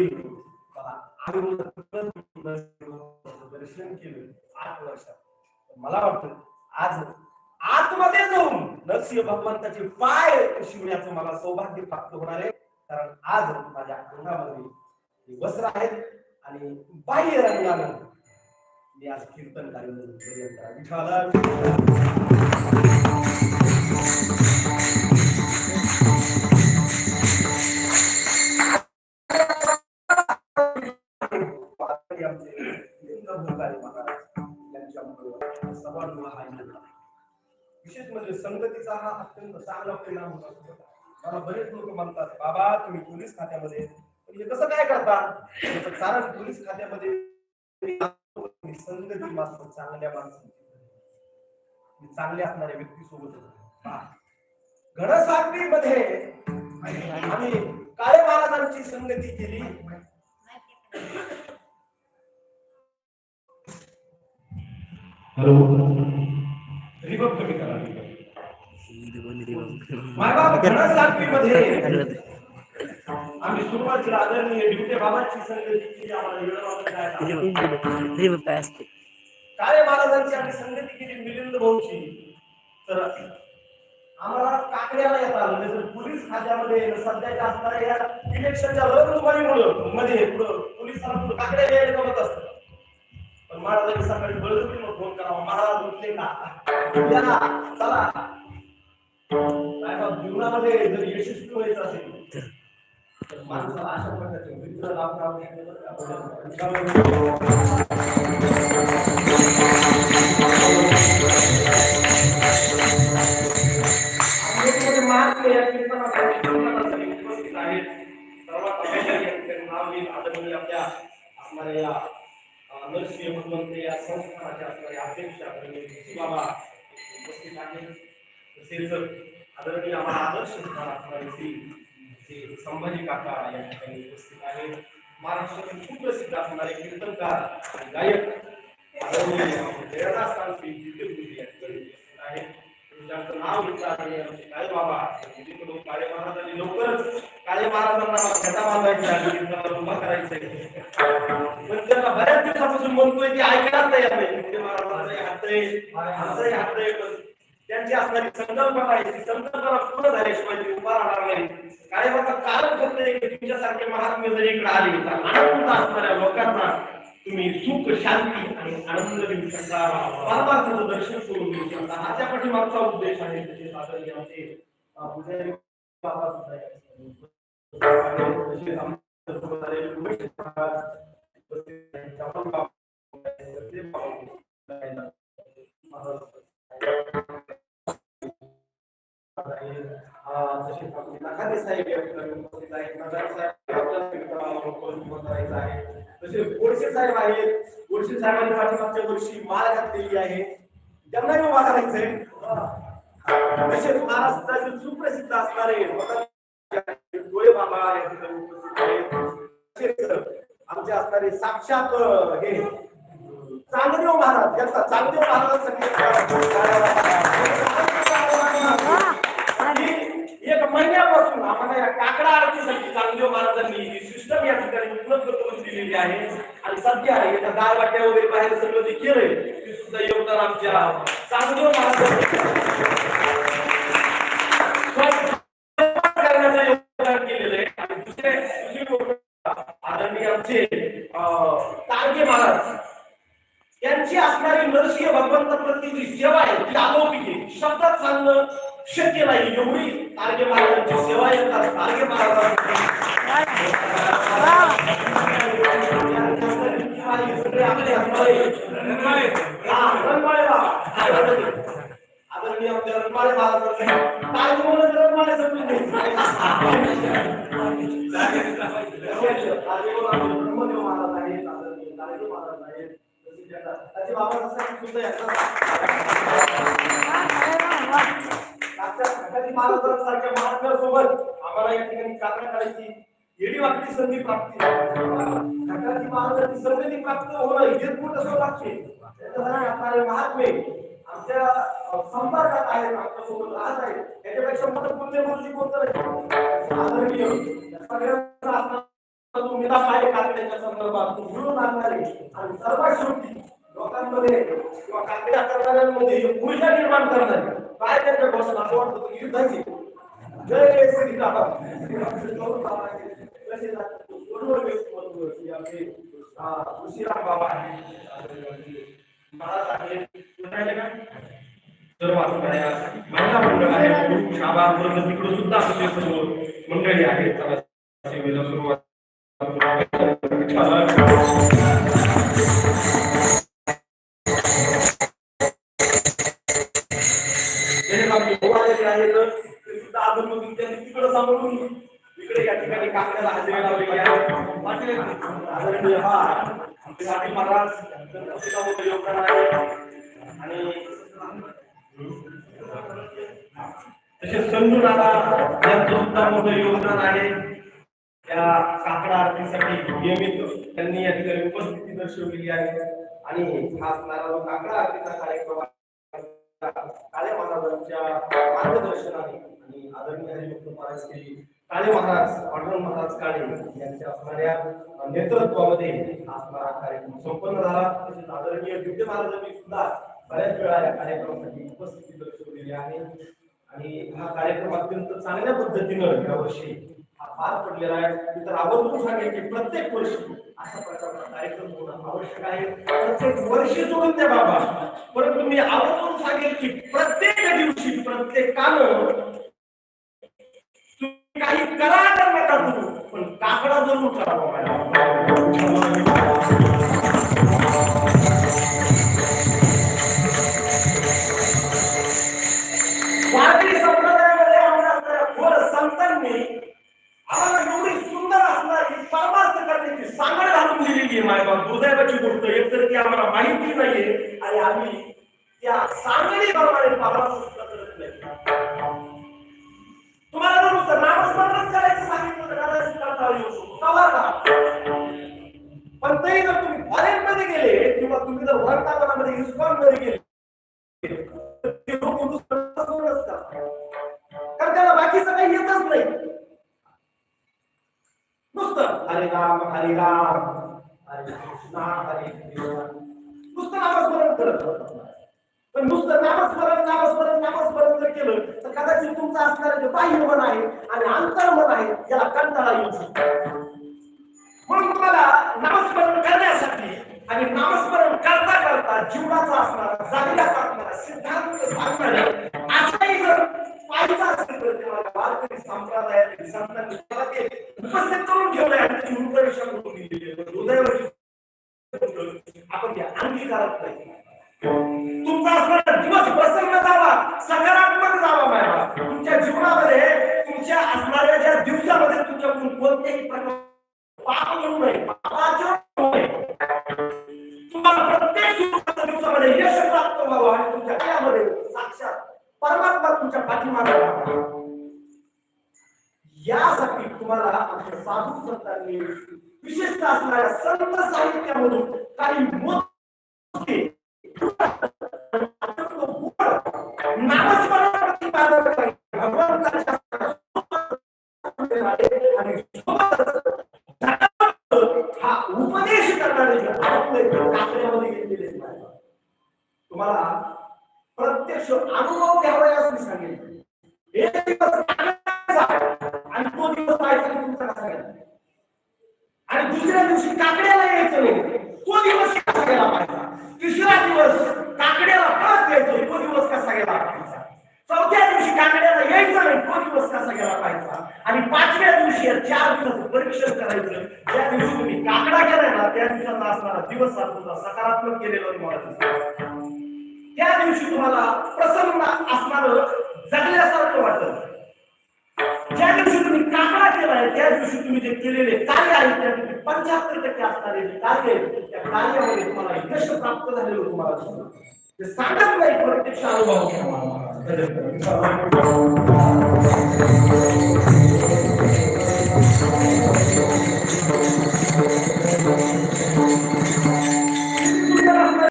होईल मला दर्शन केलं आठ वर्षात मला वाटतं आज आतमध्ये जाऊन नरसिंह भगवंताचे पाय शिवण्याचं मला सौभाग्य प्राप्त होणार आहे कारण आज माझ्या अंगामध्ये वस्त्र आहेत आणि बाह्य रंगानं मी आज कीर्तन कार्यक्रम विठाला आनंद आहे. विशेष म्हणजे संगतीचा हा अत्यंत चांगला परिणाम होता. मला बरेच लोक म्हणतात बाबा तुम्ही पोलीस खात्यामध्ये पण हे कसं काय करता? कारण पोलीस खात्यामध्ये संगती मात्र चांगल्या माणसांची. चांगल्या असणाऱ्या व्यक्ती सोबत घनसागरी मध्ये आम्ही काळे महाराजांची संगती केली. हॅलो. रिवर्ब कमी करा. मायबाप घनसागरीमध्ये आम्ही सुरुवातीला आदरणीय ड्युटे बाबांची संगती आम्हाला. असते काळे महाराजांची आम्ही संगती केली मिलिंद भाऊची. तर आम्हाला काकड्याला येत आलं तर पोलीस खात्यामध्ये सध्याच्या असणाऱ्या या इलेक्शनच्या रणधुमाळीमुळं मध्ये पोलिसांना काकड्या द्यायला जमत असतं. पण महाराजांनी सकाळी बळजबरीनं फोन करावा महाराज उठले का? या चला. काय बा, जीवनामध्ये जर यशस्वी व्हायचं असेल तर माणसाला अशा प्रकारचे मित्र लाभ आंबेडकरी महात्मे या कीर्तनासाठी कीर्तनासाठी उपस्थित आहेत. सर्वात अगोदर या ठिकाणी नाव घेईल आदरणीय आपल्या असणाऱ्या या या संस्थानाच्या असणाऱ्या अध्यक्ष आदरणीय म्हणजे भिसी बाबा उपस्थित आहेत. तसेच आदरणीय आम्हाला आदर्श स्थान असणारे श्री श्री संभाजी काका या ठिकाणी उपस्थित आहेत. महाराष्ट्रातील सुप्रसिद्ध असणारे कीर्तनकार आणि गायक आदरणीय प्रेरणा स्थान श्री जिते या ठिकाणी उपस्थित आहेत. त्यांचं नाव घेतलं आहे आमचे काळे बाबा जिकडून काळे महाराजांनी लवकरच काळे महाराजांना घटा बांधायचा आणि उभा करायचा बऱ्याच बोलतोय ते की ऐकणार नाही म्हणजे आहे त्यांची असणारी संकल्पना आहे. ती संकल्पना पूर्ण झाल्याशिवाय ती उभा राहणार नाही. काय बघा कारण फक्त एक तुमच्यासारखे महात्मे जर इकडे आले तर आनंद असणाऱ्या लोकांना तुम्ही सुख शांती आणि आनंद देऊ शकता. परमार्थाचं दर्शन करून देऊ शकता. हा त्या पाठीमागचा उद्देश आहे. म्हणजे तसेच आदरणीय आमचे पुजारी बाबा सुद्धा गोडसे साहेब आहेत गोडसे साहेबांनी पाठीमागच्या वर्षी माळ घातलेली आहे त्यांनाही उभा करायचंय तसेच महाराष्ट्रातील सुप्रसिद्ध असणारे गोळे बाबा या उपस्थित आहेत आमचे असणारे साक्षात हे चांगदेव महाराज यांचा चांगदेव महाराजांसाठी एक महिन्यापासून आम्हाला या काकडा आरतीसाठी चांगदेव महाराजांनी ही सिस्टम या ठिकाणी उपलब्ध करून दिलेली आहे. आणि सध्या येत्या दाळ वाट्या वगैरे बाहेर सगळं जे केलंय ते सुद्धा योगदान आमच्या चांगदेव महाराज अं, तारगे महाराज. यांची असणारी नरसिंह भगवंत प्रती जी सेवा आहे ती अलौकिक आहे शब्दात सांगणं शक्य नाही एवढी तारगे महाराजांची सेवा का तारगे आदरणीय आमच्या रणमाळे महाराज तारगे म्हणून रणमाळे समजून घ्यायचं. तारगे म्हणून ब्रह्मदेव महाराज आहेत आदरणीय महाराज आहेत त्याचे बाबा सुद्धा याचा महाराजांसारख्या महात्म्यासोबत आम्हाला या ठिकाणी कारणा करायची येडी संधी प्राप्ती काकाजी महाराजांची संधी प्राप्त होणं हेच मोठं सौभाग्य महात्मे आमच्या संपर्कात आहेत आमच्यासोबत राहत आहेत त्याच्यापेक्षा मला पुण्य गुरुजी कोणतं नाही आदरणीय या सगळ्यांचा असणारा तुम्ही काय कागदाच्या संदर्भात तो मिळून आणणारे आणि सर्वात शेवटी लोकांमध्ये किंवा कागदा करणाऱ्यांमध्ये ऊर्जा निर्माण करणारे काय त्यांच्या घोषणा असं वाटतं की युद्धाची जय श्रीराम कसे जातात? बरोबर व्यक्तिमत्व की बाबा आहे महाराज आहे म्हणाले का? सर्व असणाऱ्या महिला मंडळ आहे पुरुष तिकडे सुद्धा आपले सर्व मंडळी आहेत. सेवेला सुरुवात तिकडे सांभाळून या ठिकाणी हजेरी लावलेली आहे आदरणीय हा महाराज योगदान आहे तसेच संजू दादा यांचं सुद्धा मोठं योगदान आहे. या काकडा आरतीसाठी नियमित त्यांनी या ठिकाणी उपस्थिती दर्शवलेली आहे. आणि हा असणारा जो काकडा आरतीचा कार्यक्रम आहे, काळे महाराजांच्या मार्गदर्शनाने आणि आदरणीय हरिभक्त महाराज श्री काळे महाराज पांडुरंग महाराज काळे यांच्या असणाऱ्या नेतृत्वामध्ये असणारा कार्यक्रम संपन्न झाला. तसेच आदरणीय दिव्य महाराजांनी सुद्धा बऱ्याच वेळा या कार्यक्रमासाठी उपस्थिती दर्शवलेली आहे. आणि हा कार्यक्रम अत्यंत चांगल्या पद्धतीनं यावर्षी हा पार पडलेला आहे. मी तर आवर्जून सांगेल की प्रत्येक वर्षी अशा प्रकारचा कार्यक्रम होणं आवश्यक आहे. प्रत्येक वर्षी सोडून द्या बाबा परंतु मी आवर्जून सांगेल की प्रत्येक दिवशी प्रत्येकानं तुम्ही काही करा तर नका करू पण काकडा जरूर करावा आम्हाला माहिती नाहीये आणि आम्ही या सांगडीप्रमाणे परमार्थ सुद्धा करत नाही तुम्हाला जर नुसतं नामस्मरणच करायचं सांगितलं तर कदाचित कंटाळा येऊ शकतो पण तरी जर तुम्ही फॉरेन मध्ये गेले किंवा तुम्ही जर वृंदावनामध्ये इस्कॉनमध्ये गेले कारण त्याला बाकीचं काही येतच नाही. नुसतं हरे राम हरे राम हरे कृष्णा हरे कृष्णा नामस्मरण करत पण नुसतं नामस्मरण नामस्मरण नामस्मरण जर केलं तर कदाचित तुमचं असणारं जे बाह्य मन आहे आणि अंतर मन आहे याला कंटाळा येऊ शकतो म्हणून तुम्हाला नामस्मरण करण्यासाठी आणि नामस्मरण करता करता जीवनाचा असणारा जगण्याचा असणारा सिद्धांत सांगणाऱ्या असाही जर पाहिजे असेल तर तेव्हा वारकरी संप्रदायातील संतांनी उपस्थित करून ठेवलंय आणि त्याची रूपरेषा करून दिलेली आहे. हृदयावरची आपण त्या अंगीकारत नाही. तुमचा असणारा दिवस प्रसन्न जावा सकारात्मक जावा मॅडम. तुमच्या जीवनामध्ये तुमच्या असणाऱ्या ज्या दिवसामध्ये तुमच्याकडून कोणत्याही प्रकार पाप येऊ नये पापाचरण तुम्हाला प्रत्येक दिवसामध्ये यश प्राप्त व्हावं आणि तुमच्या कायामध्ये साक्षात परमात्मा तुमच्या पाठीमागे यासाठी तुम्हाला आमच्या साधू संतांनी विशेषतः असणाऱ्या संत साहित्यामधून काही मोठे पाचव्या दिवशी चार दिवस परीक्षण करायचं. ज्या दिवशी तुम्ही काकडा केलाय ना त्या दिवसाचा असणारा दिवस हा तुमचा सकारात्मक केलेला तुम्हाला त्या दिवशी तुम्हाला प्रसन्न असणार जगल्यासारखं वाटत ज्या दिवशी तुम्ही काकडा केलाय त्या दिवशी तुम्ही जे केलेले कार्य आहे त्यापैकी पंच्याहत्तर टक्के असणारे जे कार्य आहे, त्या कार्यामध्ये तुम्हाला यश प्राप्त झालेलं तुम्हाला ते सांगत नाही प्रत्यक्ष अनुभव Thank you.